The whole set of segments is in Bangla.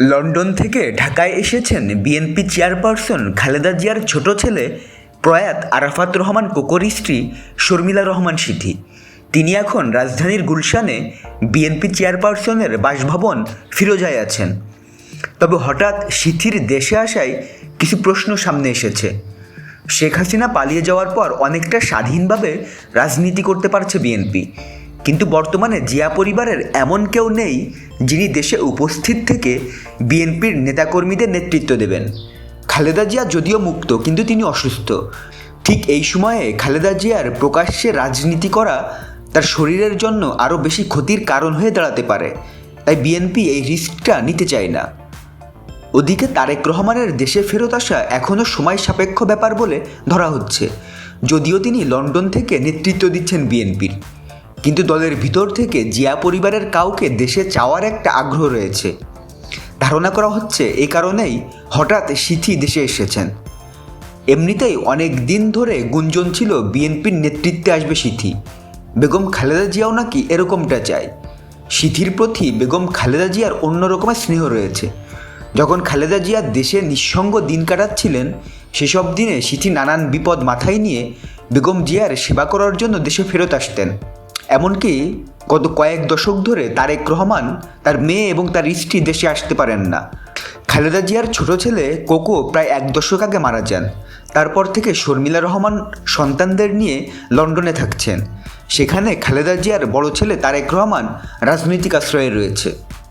লন্ডন থেকে ঢাকায় এসেছেন বিএনপি চেয়ারপারসন খালেদা জিয়ার ছোট ছেলে প্রয়াত আরাফাত রহমান কোকর স্ত্রী শর্মিলা রহমান সিথি তিনি এখন রাজধানীর গুলশানে বিএনপি চেয়ারপারসনের বাসভবন ফিরোজায় আছেন। তবে হঠাৎ সিথির দেশে আসায় কিছু প্রশ্ন সামনে এসেছে। শেখ হাসিনা পালিয়ে যাওয়ার পর অনেকটা স্বাধীনভাবে রাজনীতি করতে পারছে বিএনপি। কিন্তু বর্তমানে জিয়া পরিবারের এমন কেউ নেই যিনি দেশে উপস্থিত থেকে বিএনপির নেতাকর্মীদের নেতৃত্ব দেবেন। খালেদা জিয়া যদিও মুক্ত, কিন্তু তিনি অসুস্থ। ঠিক এই সময়ে খালেদা জিয়ার প্রকাশ্যে রাজনীতি করা তার শরীরের জন্য আরও বেশি ক্ষতির কারণ হয়ে দাঁড়াতে পারে। তাই বিএনপি এই রিস্কটা নিতে চায় না। ওদিকে তারেক রহমানের দেশে ফেরত আসা এখনও সময় সাপেক্ষ ব্যাপার বলে ধরা হচ্ছে। যদিও তিনি লন্ডন থেকে নেতৃত্ব দিচ্ছেন বিএনপির। কিন্তু দলের ভিতর থেকে জিয়া পরিবারের কাউকে দেশে চাওয়ার একটা আগ্রহ রয়েছে। ধারণা করা হচ্ছে এ কারণেই হঠাৎ সিথি দেশে এসেছেন। এমনিতেই অনেক দিন ধরে গুঞ্জন ছিল বিএনপির নেতৃত্বে আসবে সিথি। বেগম খালেদা জিয়াও নাকি এরকমটা চায়। সিথির প্রতি বেগম খালেদা জিয়ার অন্য রকমের স্নেহ রয়েছে। যখন খালেদা জিয়া দেশে নিঃসঙ্গ দিন কাটাচ্ছিলেন, সেসব দিনে সিথি নানান বিপদ মাথায় নিয়ে বেগম জিয়ার সেবা করার জন্য দেশে ফেরত আসতেন। এমনকি গত কয়েক দশক ধরে তারেক রহমান তার মেয়ে এবং তার স্ত্রী দেশে আসতে পারেন না। খালেদা জিয়ার ছোট ছেলে কোকো প্রায় এক দশক আগে মারা যান। তারপর থেকে শর্মিলা রহমান সন্তানদের নিয়ে লন্ডনে থাকছেন। সেখানে খালেদা জিয়ার বড় ছেলে তারেক রহমান রাজনৈতিক আশ্রয়ে রয়েছে।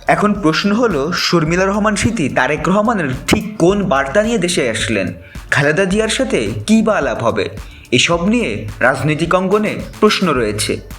এখন প্রশ্ন হলো, শর্মিলা রহমান স্মৃতি তারেক রহমানের ঠিক কোন বার্তা নিয়ে দেশে আসলেন? খালেদা জিয়ার সাথে কী বা আলাপ হবে? এসব নিয়ে রাজনৈতিক অঙ্গনে প্রশ্ন রয়েছে।